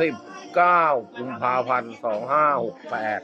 สิบเก้ากุมภาพันธ์กแปด